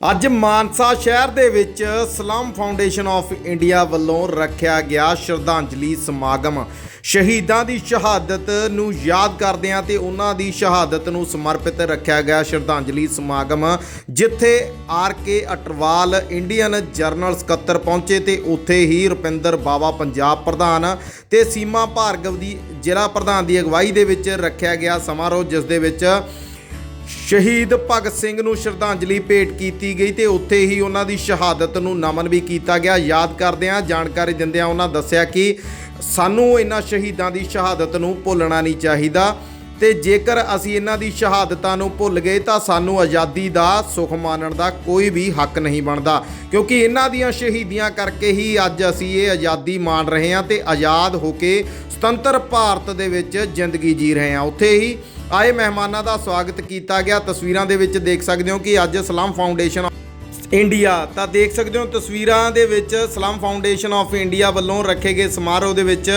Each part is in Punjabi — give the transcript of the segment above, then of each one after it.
ਅੱਜ ਮਾਨਸਾ ਸ਼ਹਿਰ ਦੇ ਵਿੱਚ ਸਲਮ ਫਾਊਂਡੇਸ਼ਨ ਆਫ ਇੰਡੀਆ ਵੱਲੋਂ ਰੱਖਿਆ ਗਿਆ ਸ਼ਰਧਾਂਜਲੀ ਸਮਾਗਮ। ਸ਼ਹੀਦਾਂ ਦੀ ਸ਼ਹਾਦਤ ਨੂੰ ਯਾਦ ਕਰਦਿਆਂ ਤੇ ਉਹਨਾਂ ਦੀ ਸ਼ਹਾਦਤ ਨੂੰ ਸਮਰਪਿਤ ਰੱਖਿਆ ਗਿਆ ਸ਼ਰਧਾਂਜਲੀ ਸਮਾਗਮ, ਜਿੱਥੇ R K Atarwal Indian general ਸਕੱਤਰ ਪਹੁੰਚੇ ਤੇ ਉੱਥੇ ਹੀ ਰੁਪਿੰਦਰ ਬਾਵਾ, ਪੰਜਾਬ ਪ੍ਰਧਾਨ ਤੇ ਸੀਮਾ ਭਾਰਗਵ ਦੀ ਜ਼ਿਲ੍ਹਾ ਪ੍ਰਧਾਨ ਦੀ ਅਗਵਾਈ ਦੇ ਵਿੱਚ ਰੱਖਿਆ ਗਿਆ ਸਮਾਰੋਹ, ਜਿਸ ਦੇ ਵਿੱਚ ਸ਼ਹੀਦ ਭਗਤ ਸਿੰਘ ਨੂੰ ਸ਼ਰਧਾਂਜਲੀ ਭੇਟ ਕੀਤੀ ਗਈ ਤੇ ਉੱਥੇ ਹੀ ਉਹਨਾਂ ਦੀ ਸ਼ਹਾਦਤ ਨੂੰ ਨਮਨ ਵੀ ਕੀਤਾ ਗਿਆ। ਯਾਦ ਕਰਦਿਆਂ ਜਾਣਕਾਰੀ ਦਿੰਦਿਆਂ ਉਹਨਾਂ ਦੱਸਿਆ ਕਿ ਸਾਨੂੰ ਇਹਨਾਂ ਸ਼ਹੀਦਾਂ ਦੀ ਸ਼ਹਾਦਤ ਨੂੰ ਭੁੱਲਣਾ ਨਹੀਂ ਚਾਹੀਦਾ ਤੇ ਜੇਕਰ ਅਸੀਂ ਇਹਨਾਂ ਦੀ ਸ਼ਹਾਦਤਾਂ ਨੂੰ ਭੁੱਲ ਗਏ ਤਾਂ ਸਾਨੂੰ ਆਜ਼ਾਦੀ ਦਾ ਸੁਖ ਮਾਣਨ ਦਾ ਕੋਈ ਵੀ ਹੱਕ ਨਹੀਂ ਬਣਦਾ। ਕਿਉਂਕਿ ਇਹਨਾਂ ਦੀਆਂ ਸ਼ਹੀਦੀਆਂ ਕਰਕੇ ਹੀ ਅੱਜ ਅਸੀਂ ਇਹ ਆਜ਼ਾਦੀ ਮਾਣ ਰਹੇ ਹਾਂ ਤੇ ਆਜ਼ਾਦ ਹੋ ਕੇ ਸੁਤੰਤਰ ਭਾਰਤ ਦੇ ਵਿੱਚ ਜ਼ਿੰਦਗੀ ਜੀ ਰਹੇ ਹਾਂ। ਉੱਥੇ ਹੀ ਆਏ ਮਹਿਮਾਨਾਂ ਦਾ ਸਵਾਗਤ ਕੀਤਾ ਗਿਆ। ਤਸਵੀਰਾਂ ਦੇ ਵਿੱਚ ਦੇਖ ਸਕਦੇ ਹੋ ਕਿ ਅੱਜ ਸਲਾਮ ਫਾਊਂਡੇਸ਼ਨ ਇੰਡੀਆ ਤਾਂ ਦੇਖ ਸਕਦੇ ਹੋ ਤਸਵੀਰਾਂ ਦੇ ਵਿੱਚ ਸਲਾਮ ਫਾਊਂਡੇਸ਼ਨ ਆਫ ਇੰਡੀਆ ਵੱਲੋਂ ਰੱਖੇ ਗਏ ਸਮਾਰੋਹ ਦੇ ਵਿੱਚ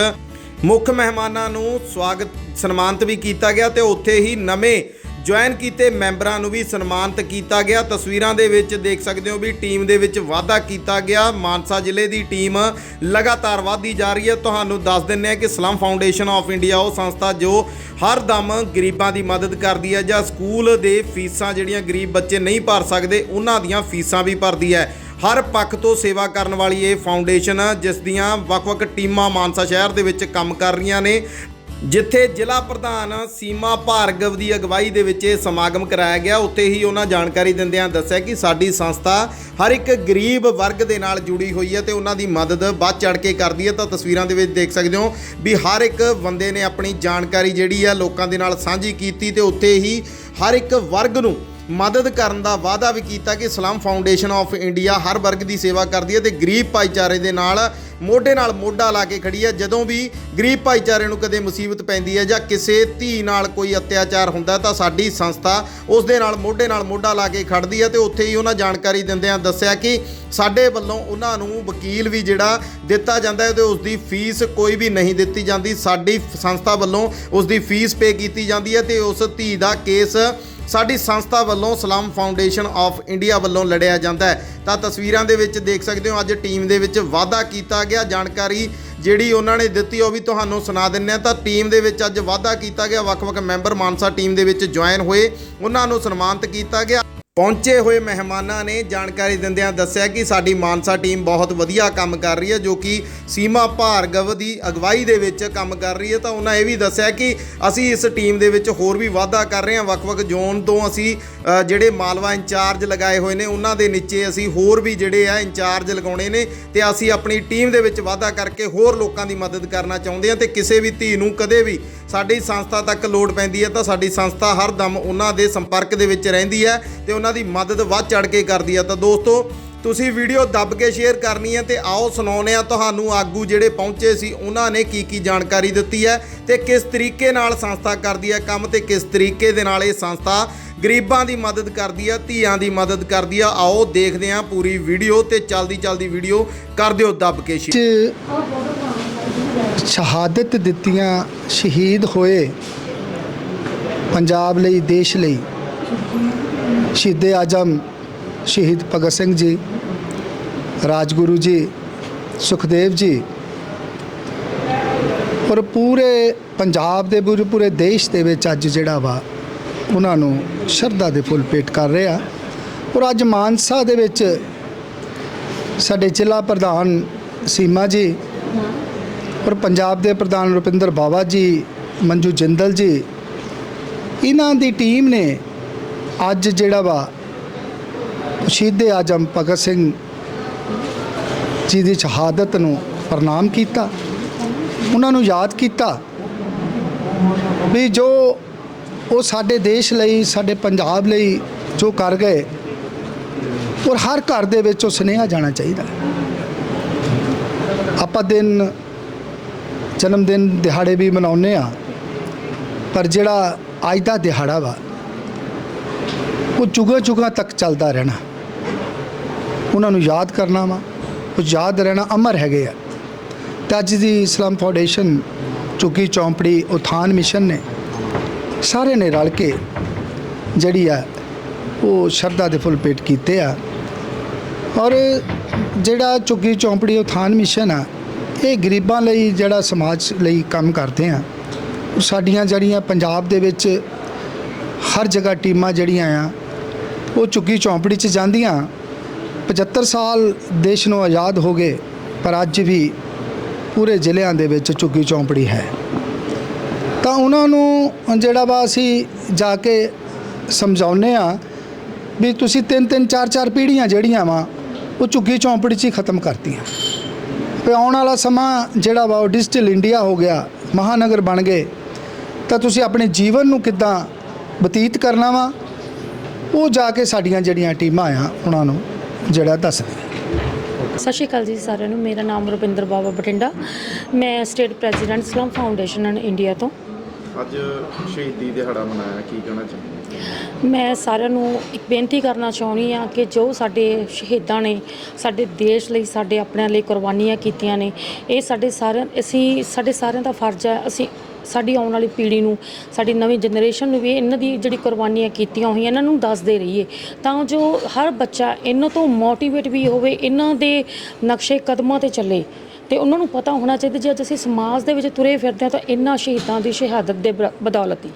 ਮੁੱਖ ਮਹਿਮਾਨਾਂ ਨੂੰ ਸਵਾਗਤ ਸਨਮਾਨਿਤ ਵੀ ਕੀਤਾ ਗਿਆ ਤੇ ਉੱਥੇ ਹੀ ਨਵੇਂ ਜੁਆਇਨ ਕੀਤੇ ਮੈਂਬਰਾਂ ਨੂੰ ਵੀ ਸਨਮਾਨਿਤ ਕੀਤਾ ਗਿਆ। ਤਸਵੀਰਾਂ ਦੇ ਵਿੱਚ ਦੇਖ ਸਕਦੇ ਹੋ ਵੀ ਟੀਮ ਦੇ ਵਿੱਚ ਵਾਧਾ ਕੀਤਾ ਗਿਆ। ਮਾਨਸਾ ਜ਼ਿਲ੍ਹੇ ਦੀ ਟੀਮ ਲਗਾਤਾਰ ਵਧਦੀ ਜਾ ਰਹੀ ਹੈ। ਤੁਹਾਨੂੰ ਦੱਸ ਦਿੰਨੇ ਆ ਕਿ ਸਲਮ ਫਾਊਂਡੇਸ਼ਨ ਆਫ ਇੰਡੀਆ, ਉਹ ਸੰਸਥਾ ਜੋ ਹਰ ਦਮ ਗਰੀਬਾਂ ਦੀ ਮਦਦ ਕਰਦੀ ਹੈ ਜਾਂ ਸਕੂਲ ਦੇ ਫੀਸਾਂ ਜਿਹੜੀਆਂ ਗਰੀਬ ਬੱਚੇ ਨਹੀਂ ਭਰ ਸਕਦੇ, ਉਹਨਾਂ ਦੀਆਂ ਫੀਸਾਂ ਵੀ ਭਰਦੀ ਹੈ। ਹਰ ਪੱਖ ਤੋਂ ਸੇਵਾ ਕਰਨ ਵਾਲੀ ਇਹ ਫਾਊਂਡੇਸ਼ਨ, ਜਿਸ ਦੀਆਂ ਵੱਖ-ਵੱਖ ਟੀਮਾਂ ਮਾਨਸਾ ਸ਼ਹਿਰ ਦੇ ਵਿੱਚ ਕੰਮ ਕਰ ਰਹੀਆਂ ਨੇ। ਜਿੱਥੇ ਜ਼ਿਲ੍ਹਾ ਪ੍ਰਧਾਨ ਸੀਮਾ ਭਾਰਗਵ ਦੀ ਅਗਵਾਈ ਦੇ ਵਿੱਚ ਇਹ ਸਮਾਗਮ ਕਰਾਇਆ ਗਿਆ, ਉੱਥੇ ਹੀ ਉਹਨਾਂ ਜਾਣਕਾਰੀ ਦਿੰਦਿਆਂ ਦੱਸਿਆ ਕਿ ਸਾਡੀ ਸੰਸਥਾ ਹਰ ਇੱਕ ਗਰੀਬ ਵਰਗ ਦੇ ਨਾਲ ਜੁੜੀ ਹੋਈ ਹੈ ਤੇ ਉਹਨਾਂ ਦੀ ਮਦਦ ਵੱਧ ਚੜ ਕੇ ਕਰਦੀ ਹੈ। ਤਾਂ ਤਸਵੀਰਾਂ ਦੇ ਵਿੱਚ ਦੇਖ ਸਕਦੇ ਹੋ ਵੀ ਹਰ ਇੱਕ ਬੰਦੇ ਨੇ ਆਪਣੀ ਜਾਣਕਾਰੀ ਜਿਹੜੀ ਆ ਲੋਕਾਂ ਦੇ ਨਾਲ ਸਾਂਝੀ ਕੀਤੀ ਤੇ ਉੱਥੇ ਹੀ ਹਰ ਇੱਕ ਵਰਗ ਨੂੰ ਮਦਦ ਕਰਨ ਦਾ ਵਾਅਦਾ ਵੀ ਕੀਤਾ ਕਿ ਸਲਾਮ ਫਾਊਂਡੇਸ਼ਨ ਆਫ ਇੰਡੀਆ ਹਰ ਵਰਗ ਦੀ ਸੇਵਾ ਕਰਦੀ ਹੈ ਤੇ ਗਰੀਬ ਭਾਈਚਾਰੇ ਦੇ ਨਾਲ ਮੋਢੇ ਨਾਲ ਮੋਢਾ ਲਾ ਕੇ ਖੜੀ ਹੈ। ਜਦੋਂ ਵੀ ਗਰੀਬ ਭਾਈਚਾਰੇ ਨੂੰ ਕਦੇ ਮੁਸੀਬਤ ਪੈਂਦੀ ਹੈ ਜਾਂ ਕਿਸੇ ਧੀ ਨਾਲ ਕੋਈ ਅਤਿਆਚਾਰ ਹੁੰਦਾ ਤਾਂ ਸਾਡੀ ਸੰਸਥਾ ਉਸ ਦੇ ਨਾਲ ਮੋਢੇ ਨਾਲ ਮੋਢਾ ਲਾ ਕੇ ਖੜਦੀ ਹੈ ਤੇ ਉੱਥੇ ਹੀ ਉਹਨਾਂ ਜਾਣਕਾਰੀ ਦਿੰਦਿਆਂ ਦੱਸਿਆ ਕਿ ਸਾਡੇ ਵੱਲੋਂ ਉਹਨਾਂ ਨੂੰ ਵਕੀਲ ਵੀ ਜਿਹੜਾ ਦਿੱਤਾ ਜਾਂਦਾ ਹੈ ਤੇ ਉਸ ਦੀ ਫੀਸ ਕੋਈ ਵੀ ਨਹੀਂ ਦਿੱਤੀ ਜਾਂਦੀ। ਸਾਡੀ ਸੰਸਥਾ ਵੱਲੋਂ ਉਸ ਦੀ ਫੀਸ ਪੇ ਕੀਤੀ ਜਾਂਦੀ ਹੈ ਤੇ ਉਸ ਧੀ ਦਾ ਕੇਸ ਸਾਡੀ ਸੰਸਥਾ ਵੱਲੋਂ ਸਲਾਮ ਫਾਊਂਡੇਸ਼ਨ ਆਫ ਇੰਡੀਆ ਵੱਲੋਂ ਲੜਿਆ ਜਾਂਦਾ ਹੈ। ਤਾਂ ਤਸਵੀਰਾਂ ਦੇ ਵਿੱਚ ਦੇਖ ਸਕਦੇ ਹੋ, ਅੱਜ ਟੀਮ ਦੇ ਵਿੱਚ ਵਾਅਦਾ ਕੀਤਾ ਗਿਆ ਜਾਣਕਾਰੀ ਜਿਹੜੀ ਉਹਨਾਂ ਨੇ ਦਿੱਤੀ ਉਹ ਵੀ ਤੁਹਾਨੂੰ ਸੁਣਾ ਦਿੰਨੇ ਆ ਤਾਂ ਟੀਮ ਦੇ ਵਿੱਚ ਅੱਜ ਵਾਅਦਾ ਕੀਤਾ ਗਿਆ। ਵੱਖ-ਵੱਖ ਮੈਂਬਰ ਮਾਨਸਾ ਟੀਮ ਦੇ ਵਿੱਚ ਜੁਆਇਨ ਹੋਏ। ਉਹਨਾਂ ਨੂੰ ਸਨਮਾਨਿਤ ਕੀਤਾ ਗਿਆ। ਪਹੁੰਚੇ ਹੋਏ ਮਹਿਮਾਨਾਂ ਨੇ ਜਾਣਕਾਰੀ ਦਿੰਦਿਆਂ ਦੱਸਿਆ ਕਿ ਸਾਡੀ ਮਾਨਸਾ ਟੀਮ ਬਹੁਤ ਵਧੀਆ ਕੰਮ ਕਰ ਰਹੀ ਹੈ, ਜੋ ਕਿ ਸੀਮਾ ਭਾਰਗਵ ਦੀ ਅਗਵਾਈ ਦੇ ਵਿੱਚ ਕੰਮ ਕਰ ਰਹੀ ਹੈ। ਤਾਂ ਉਹਨਾਂ ਇਹ ਵੀ ਦੱਸਿਆ ਕਿ ਅਸੀਂ ਇਸ ਟੀਮ ਦੇ ਵਿੱਚ ਹੋਰ ਵੀ ਵਾਧਾ ਕਰ ਰਹੇ ਹਾਂ। ਵੱਖ-ਵੱਖ ਜ਼ੋਨ ਤੋਂ ਅਸੀਂ ਜਿਹੜੇ ਮਾਲਵਾ ਇੰਚਾਰਜ ਲਗਾਏ ਹੋਏ ਨੇ, ਉਹਨਾਂ ਦੇ ਨੀਚੇ ਅਸੀਂ ਹੋਰ ਵੀ ਜਿਹੜੇ ਆ ਇੰਚਾਰਜ ਲਗਾਉਣੇ ਨੇ ਤੇ ਅਸੀਂ ਆਪਣੀ ਟੀਮ ਦੇ ਵਿੱਚ ਵਾਧਾ ਕਰਕੇ ਹੋਰ ਲੋਕਾਂ ਦੀ ਮਦਦ ਕਰਨਾ ਚਾਹੁੰਦੇ ਹਾਂ ਤੇ ਕਿਸੇ ਵੀ ਧੀ ਨੂੰ ਕਦੇ ਵੀ ਸਾਡੀ ਸੰਸਥਾ ਤੱਕ ਲੋੜ ਪੈਂਦੀ ਹੈ ਤਾਂ ਸਾਡੀ ਸੰਸਥਾ ਹਰ ਦਮ ਉਹਨਾਂ ਦੇ ਸੰਪਰਕ ਦੇ ਵਿੱਚ ਰਹਿੰਦੀ ਹੈ ਤੇ ਉਹਨਾਂ ਦੀ ਮਦਦ ਵੱਧ ਚੜ ਕੇ ਕਰਦੀ ਹੈ। ਤਾਂ ਦੋਸਤੋ, ਤੁਸੀਂ ਵੀਡੀਓ ਦੱਬ ਕੇ ਸ਼ੇਅਰ ਕਰਨੀ ਹੈ ਤੇ ਆਓ ਸੁਣਾਉਂਦੇ ਆ ਤੁਹਾਨੂੰ ਆਗੂ ਜਿਹੜੇ ਪਹੁੰਚੇ ਸੀ, ਉਹਨਾਂ ਨੇ ਕੀ ਕੀ ਜਾਣਕਾਰੀ ਦਿੱਤੀ ਹੈ ਤੇ ਕਿਸ ਤਰੀਕੇ ਨਾਲ ਸੰਸਥਾ ਕਰਦੀ ਹੈ ਕੰਮ ਤੇ ਕਿਸ ਤਰੀਕੇ ਦੇ ਨਾਲ ਇਹ ਸੰਸਥਾ ਗਰੀਬਾਂ ਦੀ ਮਦਦ ਕਰਦੀ ਆ, ਧੀਆਂ ਦੀ ਮਦਦ ਕਰਦੀ ਹੈ ਆਓ ਦੇਖਦੇ ਹਾਂ ਪੂਰੀ ਵੀਡੀਓ ਤੇ ਚਲਦੀ ਚਲਦੀ ਵੀਡੀਓ ਕਰ ਦਿਓ ਦੱਬ ਕੇ ਸ਼ੇਅਰ ਸ਼ਹਾਦਤ ਦਿੱਤੀਆਂ ਸ਼ਹੀਦ ਹੋਏ ਪੰਜਾਬ ਲਈ, ਦੇਸ਼ ਲਈ। ਸ਼ਹੀਦੇ ਆਜਮ ਸ਼ਹੀਦ ਭਗਤ ਸਿੰਘ ਜੀ, ਰਾਜਗੁਰੂ ਜੀ, ਸੁਖਦੇਵ ਜੀ। ਔਰ ਪੂਰੇ ਪੰਜਾਬ ਦੇ, ਪੂਰੇ ਪੂਰੇ ਦੇਸ਼ ਦੇ ਵਿੱਚ ਅੱਜ ਜਿਹੜਾ ਵਾ ਉਹਨਾਂ ਨੂੰ ਸ਼ਰਧਾ ਦੇ ਫੁੱਲ ਭੇਟ ਕਰ ਰਿਹਾ ਔਰ ਅੱਜ ਮਾਨਸਾ ਦੇ ਵਿੱਚ ਸਾਡੇ ਜ਼ਿਲ੍ਹਾ ਪ੍ਰਧਾਨ ਸੀਮਾ ਜੀ ਔਰ ਪੰਜਾਬ ਦੇ ਪ੍ਰਧਾਨ ਰੁਪਿੰਦਰ ਬਾਵਾ ਜੀ, ਮੰਜੂ ਜਿੰਦਲ ਜੀ, ਇਹਨਾਂ ਦੀ ਟੀਮ ਨੇ ਅੱਜ ਜਿਹੜਾ ਵਾ ਸ਼ਹੀਦ ਆਜਮ ਭਗਤ ਸਿੰਘ ਜੀ ਦੀ ਸ਼ਹਾਦਤ ਨੂੰ ਪ੍ਰਣਾਮ ਕੀਤਾ। ਉਹਨਾਂ ਨੂੰ ਯਾਦ ਕੀਤਾ ਵੀ ਜੋ ਉਹ ਸਾਡੇ ਦੇਸ਼ ਲਈ, ਸਾਡੇ ਪੰਜਾਬ ਲਈ ਜੋ ਕਰ ਗਏ, ਔਰ ਹਰ ਘਰ ਦੇ ਵਿੱਚ ਉਹ ਸੁਨੇਹਾ ਜਾਣਾ ਚਾਹੀਦਾ। ਆਪਾਂ ਦਿਨ, ਜਨਮ ਦਿਨ ਦਿਹਾੜੇ ਵੀ ਮਨਾਉਂਦੇ ਆ ਪਰ ਜਿਹੜਾ ਅੱਜ ਦਾ ਦਿਹਾੜਾ ਵਾ, ਉਹ ਚੁਗਾ ਚੁਗਾ ਤੱਕ ਚੱਲਦਾ ਰਹਿਣਾ। ਉਹਨਾਂ ਨੂੰ ਯਾਦ ਕਰਨਾ ਵਾ, ਉਹ ਯਾਦ ਰਹਿਣਾ ਅਮਰ ਹੈਗੇ ਆ। ਤੇ ਅੱਜ ਦੀ ਇਸਲਾਮ ਫਾਊਂਡੇਸ਼ਨ, ਚੁੱਕੀ ਚੌਂਪੜੀ, ਉਥਾਨ ਮਿਸ਼ਨ ਨੇ ਸਾਰੇ ਨੇ ਰਲ ਕੇ ਜਿਹੜੀ ਆ, ਉਹ ਸ਼ਰਧਾ ਦੇ ਫੁੱਲ ਭੇਟ ਕੀਤੇ ਆ। ਔਰ ਜਿਹੜਾ ਝੁੱਗੀ ਚੌਂਪੜੀ ਉਥਾਨ ਮਿਸ਼ਨ ਆ, ਇਹ ਗਰੀਬਾਂ ਲਈ ਜਿਹੜਾ ਸਮਾਜ ਲਈ ਕੰਮ ਕਰਦੇ ਆ। ਸਾਡੀਆਂ ਜਿਹੜੀਆਂ ਪੰਜਾਬ ਦੇ ਵਿੱਚ ਹਰ ਜਗ੍ਹਾ ਟੀਮਾਂ ਜਿਹੜੀਆਂ ਆ, ਉਹ ਝੁੱਗੀ ਚੌਂਪੜੀ 'ਚ ਜਾਂਦੀਆਂ। 75 ਸਾਲ ਦੇਸ਼ ਨੂੰ ਆਜ਼ਾਦ ਹੋ ਗਏ, ਪਰ ਅੱਜ ਵੀ ਪੂਰੇ ਜ਼ਿਲ੍ਹਿਆਂ ਦੇ ਵਿੱਚ ਝੁੱਗੀ ਚੌਂਪੜੀ ਹੈ। ਤਾਂ ਉਹਨਾਂ ਨੂੰ ਜਿਹੜਾ ਵਾ ਅਸੀਂ ਜਾ ਕੇ ਸਮਝਾਉਂਦੇ ਆ ਵੀ ਤੁਸੀਂ ਤਿੰਨ ਤਿੰਨ, ਚਾਰ ਚਾਰ ਪੀੜ੍ਹੀਆਂ ਜਿਹੜੀਆਂ ਵਾ, ਉਹ ਝੁੱਗੀ ਚੌਂਪੜੀ 'ਚ ਹੀ ਖਤਮ ਕਰਤੀਆਂ। ਤੇ ਆਉਣ ਵਾਲਾ ਸਮਾਂ ਜਿਹੜਾ ਵਾ ਉਹ ਡਿਜੀਟਲ ਇੰਡੀਆ ਹੋ ਗਿਆ, ਮਹਾਨਗਰ ਬਣ ਗਏ, ਤਾਂ ਤੁਸੀਂ ਆਪਣੇ ਜੀਵਨ ਨੂੰ ਕਿੱਦਾਂ ਬਤੀਤ ਕਰਨਾ ਵਾ, ਉਹ ਜਾ ਕੇ ਸਾਡੀਆਂ ਜਿਹੜੀਆਂ ਟੀਮਾਂ ਆ, ਉਹਨਾਂ ਨੂੰ ਜਿਹੜਾ ਦੱਸਦੇ ਸਤਿ ਸ਼੍ਰੀ ਅਕਾਲ ਜੀ ਸਾਰਿਆਂ ਨੂੰ, ਮੇਰਾ ਨਾਮ ਰੁਪਿੰਦਰ ਬਾਵਾ ਬਟਿੰਡਾ ਮੈਂ state president Islam foundation and India ਤੋਂ। ਅੱਜ ਸ਼ਹੀਦੀ ਦਿਹਾੜਾ ਮਨਾਇਆ, ਕੀ ਕਹਿਣਾ ਚਾਹੁੰਦੇ ਮੈਂ ਸਾਰਿਆਂ ਨੂੰ ਇੱਕ ਬੇਨਤੀ ਕਰਨਾ ਚਾਹੁੰਦੀ ਆ ਕਿ ਜੋ ਸਾਡੇ ਸ਼ਹੀਦਾਂ ਨੇ, ਸਾਡੇ ਦੇਸ਼ ਲਈ, ਸਾਡੇ ਆਪਣਿਆਂ ਲਈ ਕੁਰਬਾਨੀਆਂ ਕੀਤੀਆਂ ਨੇ, ਇਹ ਸਾਡੇ ਸਾਰਿਆਂ, ਅਸੀਂ, ਸਾਡੇ ਸਾਰਿਆਂ ਦਾ ਫਰਜ਼ ਹੈ, ਅਸੀਂ ਸਾਡੀ ਆਉਣ ਵਾਲੀ ਪੀੜ੍ਹੀ ਨੂੰ, ਸਾਡੀ ਨਵੀਂ ਜਨਰੇਸ਼ਨ ਨੂੰ ਵੀ ਇਹਨਾਂ ਦੀ ਜਿਹੜੀ ਕੁਰਬਾਨੀਆਂ ਕੀਤੀਆਂ ਹੋਈਆਂ, ਇਹਨਾਂ ਨੂੰ ਦੱਸਦੇ ਰਹੀਏ। ਤਾਂ ਜੋ ਹਰ ਬੱਚਾ ਇਹਨਾਂ ਤੋਂ ਮੋਟੀਵੇਟ ਵੀ ਹੋਵੇ, ਇਹਨਾਂ ਦੇ ਨਕਸ਼ੇ ਕਦਮਾਂ ਤੇ ਚੱਲੇ। ਤੇ ਉਹਨਾਂ ਨੂੰ ਪਤਾ ਹੋਣਾ ਚਾਹੀਦਾ ਜੇ ਅੱਜ ਅਸੀਂ ਸਮਾਜ ਦੇ ਵਿੱਚ ਤੁਰੇ ਫਿਰਦੇ ਹਾਂ ਤਾਂ ਇਹਨਾਂ ਸ਼ਹੀਦਾਂ ਦੀ ਸ਼ਹਾਦਤ ਦੇ ਬ- ਬਦੌਲਤ ਹੀ।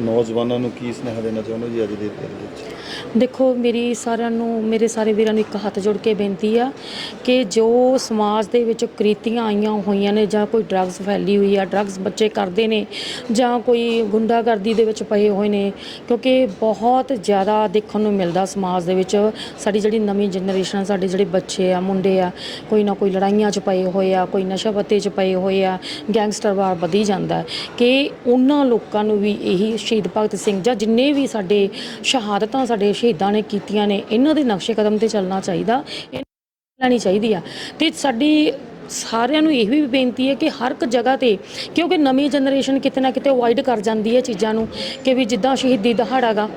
ਨੌਜਵਾਨਾਂ ਨੂੰ ਕੀ ਸੁਨੇਹਾ ਦੇਣਾ ਚਾਹੁੰਦੇ ਹੋ ਜੀ ਅੱਜ ਦੇ ਦਿਨ ਵਿੱਚ? ਦੇਖੋ, ਮੇਰੀ ਸਾਰਿਆਂ ਨੂੰ, ਮੇਰੇ ਸਾਰੇ ਵੀਰਾਂ ਨੂੰ ਇੱਕ ਹੱਥ ਜੋੜ ਕੇ ਬੇਨਤੀ ਆ ਕਿ ਜੋ ਸਮਾਜ ਦੇ ਵਿੱਚ ਕ੍ਰਿਤੀਆਂ ਆਈਆਂ ਹੋਈਆਂ ਨੇ, ਜਾਂ ਕੋਈ ਡਰੱਗਸ ਫੈਲੀ ਹੋਈ ਆ ਡਰੱਗਸ ਬੱਚੇ ਕਰਦੇ ਨੇ, ਜਾਂ ਕੋਈ ਗੁੰਡਾਗਰਦੀ ਦੇ ਵਿੱਚ ਪਏ ਹੋਏ ਨੇ, ਕਿਉਂਕਿ ਬਹੁਤ ਜ਼ਿਆਦਾ ਦੇਖਣ ਨੂੰ ਮਿਲਦਾ ਸਮਾਜ ਦੇ ਵਿੱਚ। ਸਾਡੀ ਜਿਹੜੀ ਨਵੀਂ ਜਨਰੇਸ਼ਨ ਆ, ਸਾਡੇ ਜਿਹੜੇ ਬੱਚੇ ਆ, ਮੁੰਡੇ ਆ, ਕੋਈ ਨਾ ਕੋਈ ਲੜਾਈਆਂ 'ਚ ਪਏ ਹੋਏ ਆ, ਕੋਈ ਨਸ਼ਾ ਪੱਤੇ 'ਚ ਪਏ ਹੋਏ ਆ, ਗੈਂਗਸਟਰ ਵਾਰ ਵਧੀ ਜਾਂਦਾ। ਕਿ ਉਹਨਾਂ ਲੋਕਾਂ ਨੂੰ ਵੀ ਇਹੀ ਸ਼ਹੀਦ ਭਗਤ ਸਿੰਘ ਜਾਂ ਜਿੰਨੇ ਵੀ ਸਾਡੇ ਸ਼ਹਾਦਤਾਂ ਸਾਡੇ ਸ਼ਹੀਦਾਂ ਨੇ ਕੀਤੀਆਂ ਨੇ, ਇਹਨਾਂ ਦੇ ਨਕਸ਼ੇ ਕਦਮ ਤੇ ਚੱਲਣਾ ਚਾਹੀਦਾ ਇਹ ਲੈਣੀ ਚਾਹੀਦੀ ਆ। ਤੇ ਸਾਡੀ ਸਾਰਿਆਂ ਨੂੰ ਇਹ ਵੀ ਬੇਨਤੀ ਹੈ ਕਿ ਹਰ ਇੱਕ ਜਗ੍ਹਾ ਤੇ, ਕਿਉਂਕਿ ਨਵੀਂ ਜਨਰੇਸ਼ਨ ਕਿਤੇ ਨਾ ਕਿਤੇ ਅਵੋਇਡ ਕਰ ਜਾਂਦੀ ਹੈ ਚੀਜ਼ਾਂ ਨੂੰ, ਕਿ ਵੀ ਜਿੱਦਾਂ ਸ਼ਹੀਦੀ ਦਿਹਾੜਾ ਗਾ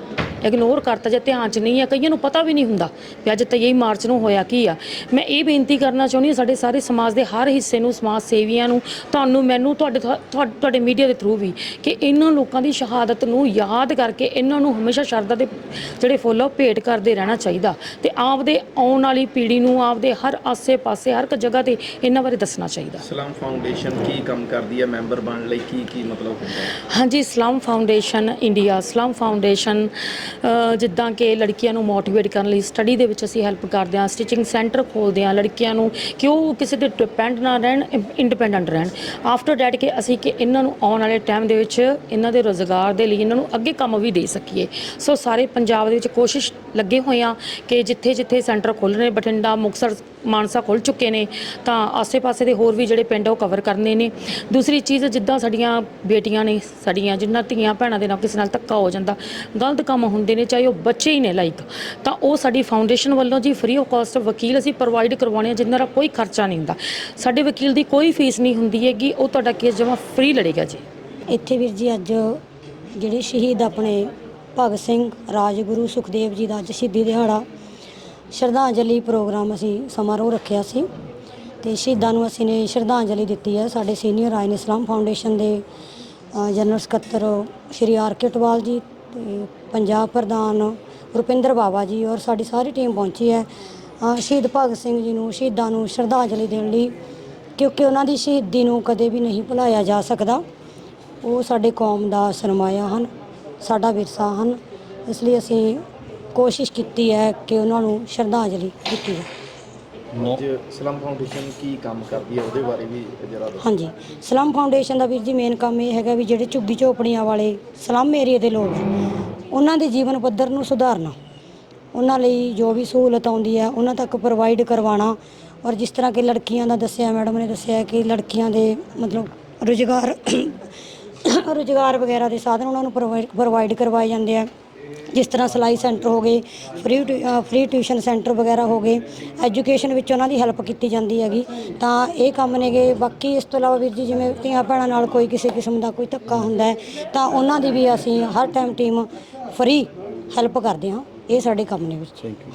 ਇਗਨੋਰ ਕਰਤਾ ਜਾਂ ਧਿਆਨ 'ਚ ਨਹੀਂ ਆ ਕਈਆਂ ਨੂੰ ਪਤਾ ਵੀ ਨਹੀਂ ਹੁੰਦਾ ਵੀ ਅੱਜ 23 ਮਾਰਚ ਨੂੰ ਹੋਇਆ ਕੀ ਆ। ਮੈਂ ਇਹ ਬੇਨਤੀ ਕਰਨਾ ਚਾਹੁੰਦੀ ਹਾਂ, ਸਾਡੇ ਸਾਰੇ ਸਮਾਜ ਦੇ ਹਰ ਹਿੱਸੇ ਨੂੰ, ਸਮਾਜ ਸੇਵੀਆਂ ਨੂੰ, ਤੁਹਾਨੂੰ, ਮੈਨੂੰ, ਤੁਹਾਡੇ ਤੁਹਾ- ਤੁਹਾ- ਤੁਹਾਡੇ ਮੀਡੀਆ ਦੇ ਥਰੂ ਵੀ, ਕਿ ਇਹਨਾਂ ਲੋਕਾਂ ਦੀ ਸ਼ਹਾਦਤ ਨੂੰ ਯਾਦ ਕਰਕੇ ਇਹਨਾਂ ਨੂੰ ਹਮੇਸ਼ਾ ਸ਼ਰਧਾ ਦੇ ਜਿਹੜੇ ਫੁੱਲ ਆ, ਉਹ ਭੇਟ ਕਰਦੇ ਰਹਿਣਾ ਚਾਹੀਦਾ। ਤੇ ਆਪਦੇ ਆਉਣ ਵਾਲੀ ਪੀੜ੍ਹੀ ਨੂੰ, ਆਪਦੇ ਹਰ ਆਸੇ-ਪਾਸੇ, ਹਰ ਇੱਕ ਜਗ੍ਹਾ ਤੇ ਇਹਨਾਂ ਬਾਰੇ ਦੱਸਣਾ ਚਾਹੀਦਾ। ਸਲਾਮ ਫਾਊਂਡੇਸ਼ਨ ਕੀ ਕੰਮ ਕਰਦੀ ਹੈ? ਮੈਂਬਰ ਬਣਨ ਲਈ ਕੀ ਕੀ ਮਤਲਬ ਹੁੰਦਾ ਹੈ? ਹਾਂਜੀ Islam foundation India Islam foundation ਜਿੱਦਾਂ ਕਿ ਲੜਕੀਆਂ ਨੂੰ ਮੋਟੀਵੇਟ ਕਰਨ ਲਈ ਸਟੱਡੀ ਦੇ ਵਿੱਚ ਅਸੀਂ ਹੈਲਪ ਕਰਦੇ ਹਾਂ ਸਟਿਚਿੰਗ ਸੈਂਟਰ ਖੋਲ੍ਹਦੇ ਹਾਂ ਲੜਕੀਆਂ ਨੂੰ ਕਿ ਉਹ ਕਿਸੇ ਤੇ ਡਿਪੈਂਡ ਨਾ ਰਹਿਣ ਇੰਡੀਪੈਂਡੈਂਟ ਰਹਿਣ। ਆਫਟਰ ਡੈਟ ਕਿ ਅਸੀਂ ਕਿ ਇਹਨਾਂ ਨੂੰ ਆਉਣ ਵਾਲੇ ਟਾਈਮ ਦੇ ਵਿੱਚ ਇਹਨਾਂ ਦੇ ਰੋਜ਼ਗਾਰ ਦੇ ਲਈ ਇਹਨਾਂ ਨੂੰ ਅੱਗੇ ਕੰਮ ਵੀ ਦੇ ਸਕੀਏ। ਸੋ ਸਾਰੇ ਪੰਜਾਬ ਦੇ ਵਿੱਚ ਕੋਸ਼ਿਸ਼ ਲੱਗੇ ਹੋਏ ਆ ਕਿ ਜਿੱਥੇ ਜਿੱਥੇ ਸੈਂਟਰ ਖੋਲ੍ਹਣੇ ਬਠਿੰਡਾ ਮੁਕਤਸਰ ਮਾਨਸਾ ਖੁੱਲ ਚੁੱਕੇ ਨੇ ਤਾਂ ਆਸੇ-ਪਾਸੇ ਦੇ ਹੋਰ ਵੀ ਜਿਹੜੇ ਪਿੰਡ ਉਹ ਕਵਰ ਕਰਨੇ ਨੇ। ਦੂਸਰੀ ਚੀਜ਼, ਜਿੱਦਾਂ ਸਾਡੀਆਂ ਬੇਟੀਆਂ ਨੇ, ਸਾਡੀਆਂ ਜਿਨ੍ਹਾਂ ਧੀਆਂ ਭੈਣਾਂ ਦੇ ਨਾਲ ਕਿਸੇ ਨਾਲ ਧੱਕਾ ਹੋ ਜਾਂਦਾ, ਗਲਤ ਕੰਮ ਹੁੰਦੇ ਨੇ, ਚਾਹੇ ਉਹ ਬੱਚੇ ਹੀ ਨੇ ਲਾਈਕ ਤਾਂ ਉਹ ਸਾਡੀ ਫਾਊਂਡੇਸ਼ਨ ਵੱਲੋਂ ਜੀ ਫ੍ਰੀ ਆਫ ਕਾਸਟ ਵਕੀਲ ਅਸੀਂ ਪ੍ਰੋਵਾਈਡ ਕਰਵਾਉਣੇ ਆ ਜਿਨ੍ਹਾਂ ਦਾ ਕੋਈ ਖਰਚਾ ਨਹੀਂ ਹੁੰਦਾ। ਸਾਡੇ ਵਕੀਲ ਦੀ ਕੋਈ ਫੀਸ ਨਹੀਂ ਹੁੰਦੀ ਹੈਗੀ, ਉਹ ਤੁਹਾਡਾ ਕੇਸ ਜਮਾ ਫ੍ਰੀ ਲੜੇਗਾ ਜੀ। ਇੱਥੇ ਵੀਰ ਜੀ, ਅੱਜ ਜਿਹੜੇ ਸ਼ਹੀਦ ਆਪਣੇ ਭਗਤ ਸਿੰਘ, ਰਾਜਗੁਰੂ ਸੁਖਦੇਵ ਜੀ ਦਾ ਅੱਜ ਸ਼ਹੀਦੀ ਦਿਹਾੜਾ, ਸ਼ਰਧਾਂਜਲੀ ਪ੍ਰੋਗਰਾਮ ਅਸੀਂ ਸਮਾਰੋਹ ਰੱਖਿਆ ਸੀ। ਤੇ ਸ਼ਹੀਦਾਂ ਨੂੰ ਅਸੀਂ ਨੇ ਸ਼ਰਧਾਂਜਲੀ ਦਿੱਤੀ ਹੈ। ਸਾਡੇ ਸੀਨੀਅਰ ਆਇਨ ਇਸਲਾਮ ਫਾਊਂਡੇਸ਼ਨ ਦੇ ਜਨਰਲ ਸਕੱਤਰ ਸ਼੍ਰੀ ਆਰ ਕੇ ਟਵਾਲ ਜੀ ਤੇ ਪੰਜਾਬ ਪ੍ਰਧਾਨ ਰੁਪਿੰਦਰ ਬਾਵਾ ਜੀ ਔਰ ਸਾਡੀ ਸਾਰੀ ਟੀਮ ਪਹੁੰਚੀ ਹੈ। ਸ਼ਹੀਦ ਭਗਤ ਸਿੰਘ ਜੀ ਨੂੰ, ਸ਼ਹੀਦਾਂ ਨੂੰ ਸ਼ਰਧਾਂਜਲੀ ਦੇਣ ਲਈ ਕਿਉਂਕਿ ਉਹਨਾਂ ਦੀ ਸ਼ਹੀਦੀ ਨੂੰ ਕਦੇ ਵੀ ਨਹੀਂ ਭੁਲਾਇਆ ਜਾ ਸਕਦਾ। ਉਹ ਸਾਡੇ ਕੌਮ ਦਾ ਸਰਮਾਇਆ ਹਨ, ਸਾਡਾ ਵਿਰਸਾ ਹਨ। ਇਸ ਲਈ ਅਸੀਂ ਕੋਸ਼ਿਸ਼ ਕੀਤੀ ਹੈ ਕਿ ਉਹਨਾਂ ਨੂੰ ਸ਼ਰਧਾਂਜਲੀ ਦਿੱਤੀ ਜਾਵੇ। ਅੱਜ ਸਲਾਮ ਫਾਊਂਡੇਸ਼ਨ ਕੀ ਕੰਮ ਕਰਦੀ ਹੈ? ਉਹਦੇ ਬਾਰੇ ਵੀ ਜਰਾ ਦੱਸੋ। ਹਾਂਜੀ। ਸਲਮ ਫਾਊਂਡੇਸ਼ਨ ਦਾ ਵੀਰ ਜੀ ਮੇਨ ਕੰਮ ਇਹ ਹੈਗਾ ਵੀ ਜਿਹੜੇ ਝੁੱਗੀ ਝੋਪੜੀਆਂ ਵਾਲੇ ਸਲਮ ਏਰੀਆ ਦੇ ਲੋਕ ਉਹਨਾਂ ਦੇ ਜੀਵਨ ਪੱਧਰ ਨੂੰ ਸੁਧਾਰਨਾ। ਉਹਨਾਂ ਲਈ ਜੋ ਵੀ ਸਹੂਲਤ ਆਉਂਦੀ ਹੈ ਉਹਨਾਂ ਤੱਕ ਪ੍ਰੋਵਾਈਡ ਕਰਵਾਉਣਾ। ਔਰ ਜਿਸ ਤਰ੍ਹਾਂ ਕਿ ਲੜਕੀਆਂ ਦਾ ਦੱਸਿਆ ਮੈਡਮ ਨੇ ਦੱਸਿਆ ਕਿ ਲੜਕੀਆਂ ਦੇ ਮਤਲਬ ਰੁਜ਼ਗਾਰ ਰੁਜ਼ਗਾਰ ਵਗੈਰਾ ਦੇ ਸਾਧਨ ਉਹਨਾਂ ਨੂੰ ਪ੍ਰੋਵਾਈਡ ਕਰਵਾਏ ਜਾਂਦੇ ਆ। ਜਿਸ ਤਰ੍ਹਾਂ ਸਿਲਾਈ ਸੈਂਟਰ ਹੋ ਗਏ, ਫ੍ਰੀ ਫ੍ਰੀ ਟਿਊਸ਼ਨ ਸੈਂਟਰ ਵਗੈਰਾ ਹੋ ਗਏ, ਐਜੂਕੇਸ਼ਨ ਵਿੱਚ ਉਹਨਾਂ ਦੀ ਹੈਲਪ ਕੀਤੀ ਜਾਂਦੀ ਹੈਗੀ। ਤਾਂ ਇਹ ਕੰਮ ਨੇਗੇ, ਬਾਕੀ ਇਸ ਤੋਂ ਇਲਾਵਾ ਵੀਰ ਜੀ, ਜਿਵੇਂ ਧੀਆਂ ਭੈਣਾਂ ਨਾਲ ਕੋਈ ਕਿਸੇ ਕਿਸਮ ਦਾ ਕੋਈ ਧੱਕਾ ਹੁੰਦਾ ਹੈ, ਤਾਂ ਉਹਨਾਂ ਦੀ ਵੀ ਅਸੀਂ ਹਰ ਟਾਈਮ ਟੀਮ ਫ੍ਰੀ ਹੈਲਪ ਕਰਦੇ ਹਾਂ। ਇਹ ਸਾਡੇ ਕੰਮ ਨੇ ਵਿੱਚ। Thank you.